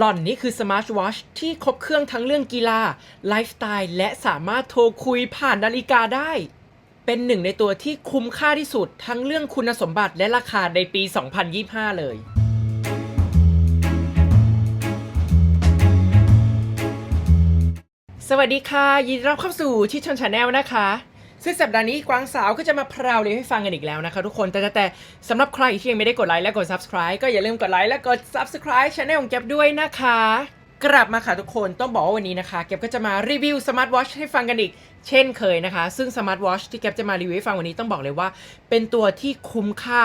หล่อนนี่คือสมาร์ทวอชที่ครบเครื่องทั้งเรื่องกีฬา ไลฟ์สไตล์ และสามารถโทรคุยผ่านนาฬิกาได้ เป็นหนึ่งในตัวที่คุ้มค่าที่สุดทั้งเรื่องคุณสมบัติและราคาในปี 2025 เลยสวัสดีค่ะ ยินดีต้อนรับเข้าสู่ชิดชนชาแนลนะคะ ซึ่งสัปดาห์นี้กวางสาวก็จะมาพราวเรียนให้ฟังกันอีกแล้วนะคะทุกคนแต่แต่แต่สำหรับใครที่ยังไม่ได้กดไลค์และกด subscribe ก็อย่าลืมกดไลค์และกด subscribe ช anel ของแก็บด้วยนะคะ กลับมาค่ะทุกคนต้องบอกว่าวันนี้นะคะ เก็บก็จะมารีวิวสมาร์ทวอชให้ฟังกันอีก เช่นเคยนะคะ ซึ่งสมาร์ทวอชที่เก็บจะมารีวิวให้ฟังวันนี้ต้องบอกเลยว่า เป็นตัวที่คุ้มค่า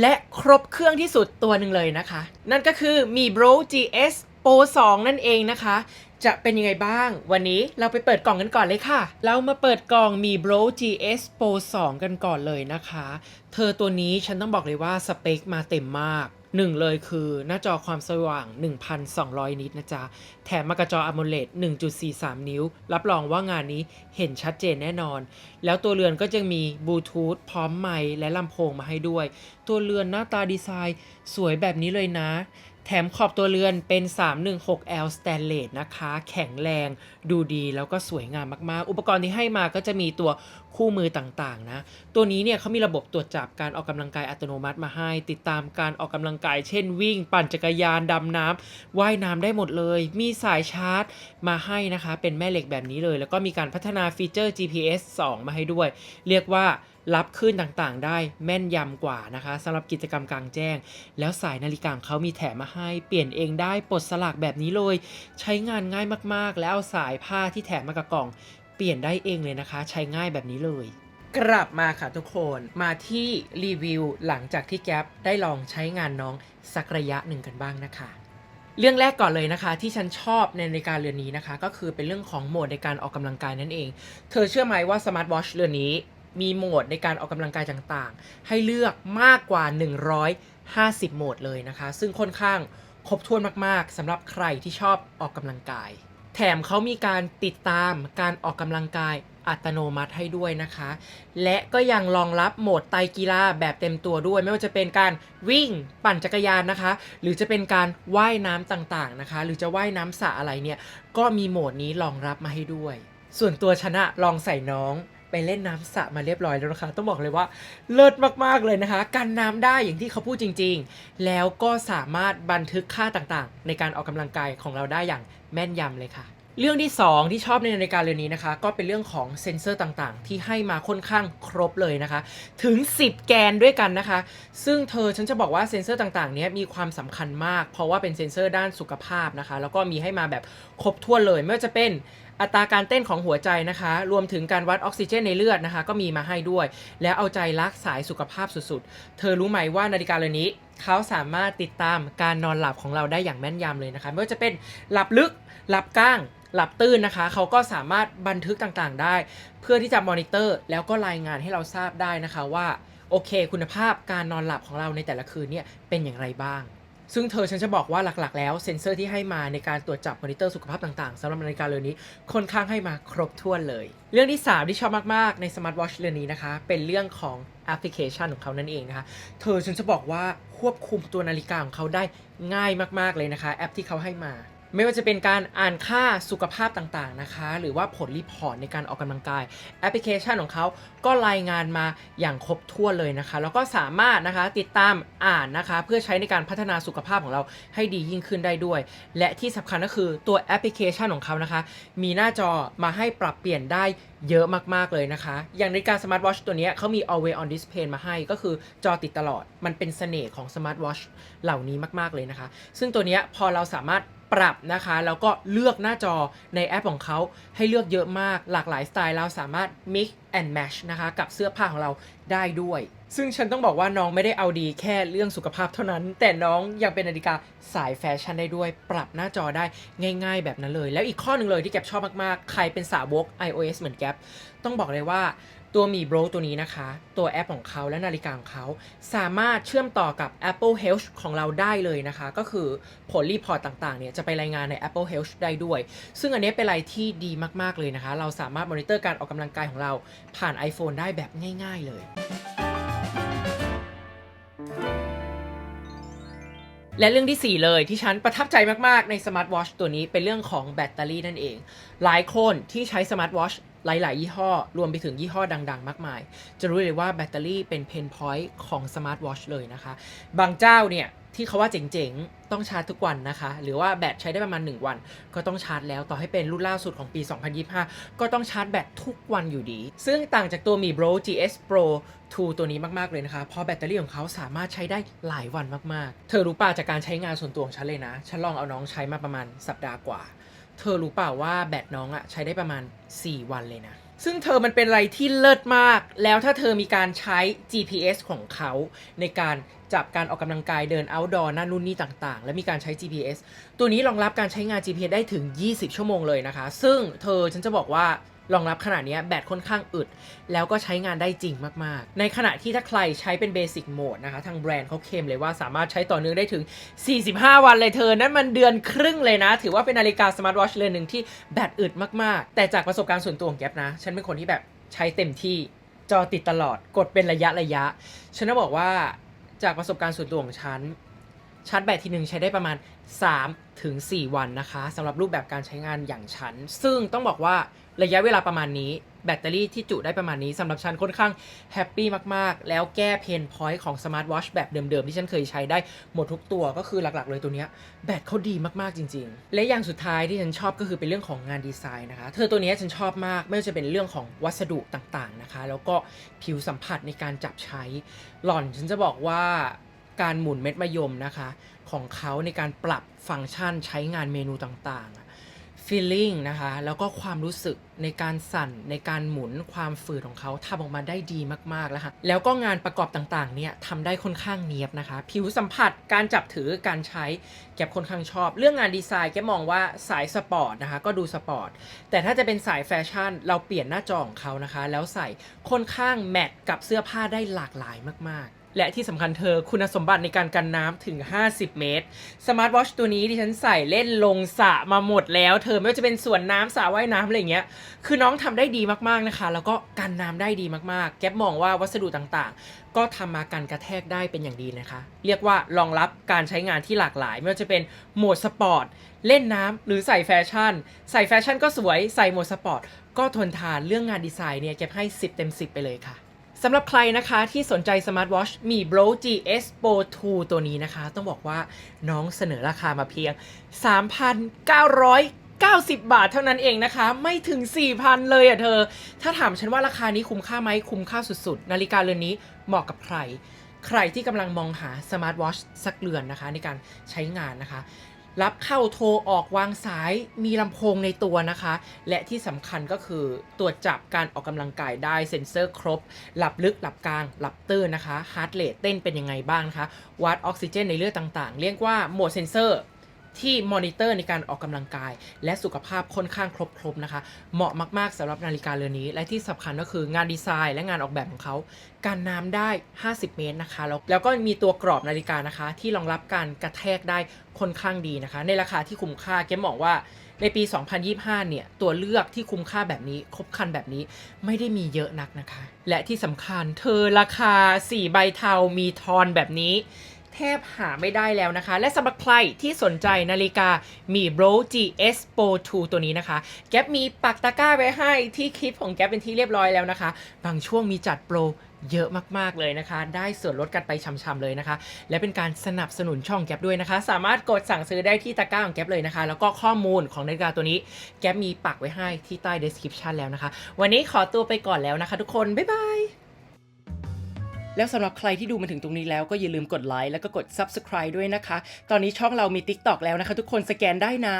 และครบเครื่องที่สุดตัวหนึ่งเลยนะคะ นั่นก็คือมี Bro GS Pro 2 นั่นเองนะคะ จะเป็นยังไงบ้าง วันนี้เราไปเปิดกล่องกันก่อนเลยค่ะ เรามาเปิดกล่องมี Bro GS Pro 2 กันก่อนเลยนะคะ เธอตัวนี้ฉันต้องบอกเลยว่าสเปคมาเต็มมากหนึ่งเลยคือหน้าจอความสว่าง 1,200 นิตนะจ๊ะ แถมมากระจอ AMOLED 1.43 นิ้ว รับรองว่างานนี้เห็นชัดเจนแน่นอน แล้วตัวเรือนก็จะมีบลูทูธพร้อมไมค์และลำโพงมาให้ด้วย ตัวเรือนหน้าตาดีไซน์ สวยแบบนี้เลยนะ แถมขอบตัวเรือนเป็น 316L Stainless นะคะ แข็งแรงดูดีแล้วก็สวยงามมากๆ อุปกรณ์ที่ให้มาก็จะมีตัวคู่มือต่างๆ นะ ตัวนี้เนี่ยเขามีระบบตรวจจับการออกกำลังกายอัตโนมัติมาให้ ติดตามการออกกำลังกาย เช่นวิ่ง ปั่นจักรยาน ดำน้ำว่ายน้ำได้หมดเลย มีสายชาร์จมาให้นะคะ เป็นแม่เหล็กแบบนี้เลย แล้วก็มีการพัฒนาฟีเจอร์ GPS 2 มาให้ด้วย เรียกว่า รับคลื่นต่างๆ ได้แม่นยำกว่านะคะสำหรับกิจกรรมกลางแจ้ง แล้วสายนาฬิกาเขามีแถมมาให้เปลี่ยนเองได้ปลดสลักแบบนี้เลย ใช้งานง่ายมากๆ แล้วเอาสายผ้าที่แถมมากับกล่อง เปลี่ยนได้เองเลยนะคะ ใช้ง่ายแบบนี้เลย กลับมาค่ะทุกคนมาที่รีวิวหลังจากที่แก๊ปได้ลองใช้งานน้องสักระยะหนึ่งกันบ้างนะคะเรื่องแรกก่อนเลยนะคะที่ฉันชอบในนาฬิกาเรือนนี้นะคะ ก็คือเป็นเรื่องของโหมดในการออกกำลังกายนั่นเอง เธอเชื่อไหมว่าสมาร์ทวอชเรือนนี้ มีโหมดในการออกกำลังกายต่างๆ ให้เลือกมากกว่า 150 โหมดเลยนะคะ ซึ่งค่อนข้างครบถ้วนมากๆสำหรับใครที่ชอบออกกำลังกาย แถมเขามีการติดตามการออกกำลังกายอัตโนมัติให้ด้วยนะคะ และก็ยังรองรับโหมดไตกีฬาแบบเต็มตัวด้วย ไม่ว่าจะเป็นการวิ่งปั่นจักรยานนะคะ หรือจะเป็นการว่ายน้ำต่างๆนะคะ หรือจะว่ายน้ำสระอะไรเนี่ย ก็มีโหมดนี้รองรับมาให้ด้วย ส่วนตัวชนะลองใส่น้อง ไปเล่นน้ำสระมาเรียบร้อยแล้วนะคะ ต้องบอกเลยว่าเลิศมากๆเลยนะคะ กันน้ำได้อย่างที่เขาพูดจริง ๆ แล้วก็สามารถบันทึกค่าต่างๆ ในการออกกำลังกายของเราได้อย่างแม่นยำเลยค่ะเรื่องที่ 2 ที่ชอบในนาฬิกาเรือนนี้นะคะ ก็เป็นเรื่องของเซ็นเซอร์ต่างๆ ที่ให้มาค่อนข้างครบเลยนะคะ ถึง 10 แกนด้วยกันนะคะ ซึ่งเธอฉันจะบอกว่าเซ็นเซอร์ต่างๆนี้มีความสำคัญมาก เพราะว่าเป็นเซ็นเซอร์ด้านสุขภาพนะคะ แล้วก็มีให้มาแบบครบถ้วนเลย ไม่ว่าจะเป็น อัตราการเต้นของหัวใจนะคะ รวมถึงการวัดออกซิเจนในเลือดนะคะ ก็มีมาให้ด้วย แล้วเอาใจรักสายสุขภาพสุดๆ เธอรู้ไหมว่านาฬิกาเรือนนี้เขาสามารถติดตามการนอนหลับของเราได้อย่างแม่นยำเลยนะคะไม่ว่าจะเป็นหลับลึกหลับก้างหลับตื้นนะคะ เขาก็สามารถบันทึกต่างๆได้ เพื่อที่จะมอนิเตอร์ แล้วก็รายงานให้เราทราบได้นะคะว่าโอเค คุณภาพการนอนหลับของเราในแต่ละคืนเนี่ยเป็นอย่างไรบ้าง ซึ่งเธอฉันจะบอกว่าหลักๆ แล้วเซ็นเซอร์ที่ให้มาในการตรวจจับมอนิเตอร์สุขภาพต่างๆสำหรับนาฬิกาเรือนนี้ค่อนข้างให้มาครบถ้วนเลย เรื่องที่ 3 ที่ชอบมากๆ ในสมาร์ทวอชเรือนนี้นะคะ เป็นเรื่องของแอปพลิเคชันของเขานั่นเองนะคะ เธอฉันจะบอกว่าควบคุมตัวนาฬิกาของเขาได้ง่ายมากๆเลยนะคะ แอปที่เขาให้มา ไม่ว่าจะเป็นการอ่านค่าสุขภาพต่างๆนะคะ หรือว่าผลรีพอร์ตในการออกกำลังกาย แอปพลิเคชันของเขาก็รายงานมาอย่างครบถ้วนเลยนะคะ แล้วก็สามารถนะคะติดตามอ่านนะคะ เพื่อใช้ในการพัฒนาสุขภาพของเราให้ดียิ่งขึ้นได้ด้วย และที่สำคัญก็คือตัวแอปพลิเคชันของเขานะคะ มีหน้าจอมาให้ปรับเปลี่ยนได้เยอะมากๆเลยนะคะ อย่างนาฬิกาสมาร์ทวอชตัวนี้เขามี always on display มาให้ ก็คือจอติดตลอด มันเป็นเสน่ห์ของสมาร์ทวอชเหล่านี้มากๆเลยนะคะ ซึ่งตัวนี้พอเราสามารถ ปรับนะคะ แล้วก็เลือกหน้าจอในแอปของเขาให้เลือกเยอะมากหลากหลายสไตล์เราสามารถ mix and match นะคะกับเสื้อผ้าของเราได้ด้วย ซึ่งฉันต้องบอกว่าน้องไม่ได้เอาดีแค่เรื่องสุขภาพเท่านั้น แต่น้องยังเป็นนาฬิกาสายแฟชั่นได้ด้วย ปรับหน้าจอได้ง่ายๆแบบนั้นเลย แล้วอีกข้อหนึ่งเลยที่แกปชอบมากๆ ใครเป็นสาวก iOS เหมือนแกปต้องบอกเลยว่าตัวมีโบรตัวนี้นะคะ ตัวแอปของเขาและนาฬิกาของเขา สามารถเชื่อมต่อกับ Apple Health ของเราได้เลยนะคะ ก็คือผลรีพอร์ตต่างๆเนี่ยจะไปรายงานใน Apple Health ได้ด้วย ซึ่งอันนี้เป็นอะไรที่ดีมากๆเลยนะคะ เราสามารถมอนิเตอร์การออกกำลังกายของเราผ่าน iPhone ได้แบบง่าย ๆเลย และเรื่องที่ 4 เลยที่ฉันประทับใจมาก ๆ ในสมาร์ทวอชตัวนี้เป็นเรื่องของแบตเตอรี่นั่นเอง หลายคนที่ใช้สมาร์ทวอชหลาย ๆ ยี่ห้อ รวมไปถึงยี่ห้อดัง ๆ มากมาย จะรู้เลยว่าแบตเตอรี่เป็นเพนพอยต์ของสมาร์ทวอชเลยนะคะ บางเจ้าเนี่ย ที่เขาว่าเจ๋งๆ ต้องชาร์จทุกวันนะคะ หรือว่าแบตใช้ได้ประมาณ 1 วัน ก็ต้องชาร์จแล้วต่อให้เป็นรุ่นล่าสุดของปี 2025 ก็ต้องชาร์จแบตทุกวันอยู่ดี ซึ่งต่างจากตัวมี Bro GS Pro 2 ตัวนี้มาก ๆ เลยนะคะ เพราะแบตเตอรี่ของเขาสามารถใช้ได้หลายวันมากๆ เธอรู้ป่ะจากการใช้งานส่วนตัวของฉันเลยนะ ฉันลองเอาน้องใช้มาประมาณสัปดาห์กว่า เธอรู้เปล่าว่าแบตน้องอะใช้ได้ประมาณ 4 วันเลยนะซึ่งเธอมันเป็นอะไรที่เลิศมาก แล้วถ้าเธอมีการใช้ GPS ของเขาในการ จับการออกกำลังกายเดิน outdoor นั่นนู่นนี่ต่างๆ และมีการใช้ GPS ตัวนี้รองรับการใช้งาน GPS ได้ถึง 20 ชั่วโมงเลยนะคะ ซึ่งเธอฉันจะบอกว่ารองรับขนาดนี้แบตค่อนข้างอึด แล้วก็ใช้งานได้จริงมาก ๆ ในขณะที่ถ้าใครใช้เป็นเบสิกโหมดนะคะ ทางแบรนด์เขาเคลมเลยว่าสามารถใช้ต่อเนื่องได้ถึง 45 วันเลยเธอ นั่นมันเดือนครึ่งเลยนะ ถือว่าเป็นนาฬิกาสมาร์ทวอชเรือนหนึ่งที่แบตอึดมาก ๆ แต่จากประสบการณ์ส่วนตัวของแก๊ปนะ ฉันเป็นคนที่แบบใช้เต็มที่จอติดตลอดกดเป็นระยะระยะ ฉันจะบอกว่า จากประสบการณ์ส่วนตัวของฉันชาร์จแบตทีหนึ่งใช้ได้ประมาณ 3 ถึง 4 วันนะคะสำหรับรูปแบบการใช้งานอย่างฉัน ซึ่งต้องบอกว่าระยะเวลาประมาณนี้ แบตเตอรี่ที่จุได้ประมาณนี้สำหรับฉันค่อนข้างแฮปปี้มากๆ แล้วแก้เพนพอยต์ของสมาร์ทวอชแบบเดิมๆ ที่ฉันเคยใช้ได้หมดทุกตัวก็คือหลักๆ เลยตัวนี้แบตเขาดีมากๆจริง ๆ และอย่างสุดท้ายที่ฉันชอบก็คือเป็นเรื่องของงานดีไซน์นะคะ เธอตัวนี้ฉันชอบมากไม่ว่าจะเป็นเรื่องของวัสดุต่างๆนะคะ แล้วก็ผิวสัมผัสในการจับใช้ หล่อนฉันจะบอกว่าการหมุนเม็ดมะยมนะคะ ของเขาในการปรับฟังก์ชันใช้งานเมนูต่างๆ feeling นะคะ แล้วก็ความรู้สึกในการสั่นในการหมุนความฝืดของเขาทำออกมาได้ดีมากๆแล้วค่ะ แล้วก็งานประกอบต่างๆ เนี่ยทำได้ค่อนข้างเนียบนะคะ ผิวสัมผัสการจับถือการใช้แกบค่อนข้างชอบ เรื่องงานดีไซน์แกมองว่าสายสปอร์ตนะคะ ก็ดูสปอร์ต แต่ถ้าจะเป็นสายแฟชั่น เราเปลี่ยนหน้าจอของเขานะคะ แล้วใส่ค่อนข้างแมทกับเสื้อผ้าได้หลากหลายมากๆ และที่สำคัญเธอคุณสมบัติในการกันน้ำถึง 50 เมตร สมาร์ทวอชตัวนี้ที่ฉันใส่เล่นลงสระมาหมดแล้ว เธอไม่ว่าจะเป็นสวนน้ำสระว่ายน้ำอะไรอย่างเงี้ย คือน้องทำได้ดีมากๆนะคะ แล้วก็กันน้ำได้ดีมากๆ แก๊ปมองว่าวัสดุต่างๆ ก็ทำมากันกระแทกได้เป็นอย่างดีนะคะ เรียกว่ารองรับการใช้งานที่หลากหลาย ไม่ว่าจะเป็นโหมดสปอร์ตเล่นน้ำหรือใส่แฟชั่น ใส่แฟชั่นก็สวยใส่โหมดสปอร์ตก็ทนทานเรื่องงานดีไซน์เนี่ยแก๊ปให้ 10 เต็ม 10 ไปเลยค่ะ สำหรับใครนะคะที่สนใจสมาร์ทวอชมี Bro GS Pro 2 ตัวนี้นะคะ ต้องบอกว่าน้องเสนอราคามาเพียง 3,990 บาทเท่านั้นเองนะคะ ไม่ถึง 4,000 เลยอะเธอ ถ้าถามฉันว่าราคานี้คุ้มค่าไหมคุ้มค่าสุดๆ นาฬิกาเรือนนี้เหมาะกับใคร ใครที่กำลังมองหาสมาร์ทวอชสักเรือนนะคะ ในการใช้งานนะคะ รับเข้าโทรออกวางสายมีลำโพงในตัวนะคะ และที่สำคัญก็คือตรวจจับการออกกำลังกายได้เซ็นเซอร์ครบ หลับลึกหลับกลาง หลับตื้นนะคะฮาร์ดเรทเต้นเป็นยังไงบ้างนะคะวัดออกซิเจนในเลือดต่างๆ เรียกว่าโหมดเซ็นเซอร์ ที่มอนิเตอร์ในการออกกำลังกาย และสุขภาพค่อนข้างครบครบนะคะ เหมาะมาก ๆสำหรับนาฬิกาเรือนนี้ และที่สำคัญก็คืองานดีไซน์และงานออกแบบของเขาการน้ำได้ 50 เมตรนะคะ แล้วแล้วก็มีตัวกรอบนาฬิกานะคะ ที่รองรับการกระแทกได้ค่อนข้างดีนะคะ ในราคาที่คุ้มค่าเกมบอกว่าในปี 2025 เนี่ย ตัวเลือกที่คุ้มค่าแบบนี้ ครบครันแบบนี้ ไม่ได้มีเยอะนักนะคะ และที่สำคัญเธอราคา 4 ใบเทา มีทอนแบบนี้ แทบหาไม่ได้แล้วนะคะ และสำหรับใครที่สนใจนาฬิกามี Bro GS Pro 2 ตัวนี้นะคะ แก๊ปมีปักตะกร้าไว้ให้ที่คลิปของแก๊ปเป็นที่เรียบร้อยแล้วนะคะ บางช่วงมีจัดโปรเยอะมาก ๆ เลยนะคะ ได้ส่วนลดกันไปช่ำๆเลยนะคะ และเป็นการสนับสนุนช่องแก๊ปด้วยนะคะ สามารถกดสั่งซื้อได้ที่ตะกร้าของแก๊ปเลยนะคะ แล้วก็ข้อมูลของนาฬิกาตัวนี้ แก๊ปมีปักไว้ให้ที่ใต้ description แล้วนะคะ วันนี้ขอตัวไปก่อนแล้วนะคะ ทุกคน บ๊ายบาย แล้วสำหรับใครที่ดูมาถึงตรงนี้แล้วก็อย่าลืมกดไลค์แล้วก็กด subscribe ด้วยนะคะ ตอนนี้ช่องเรามี TikTok แล้วนะคะ ทุกคนสแกนได้นะ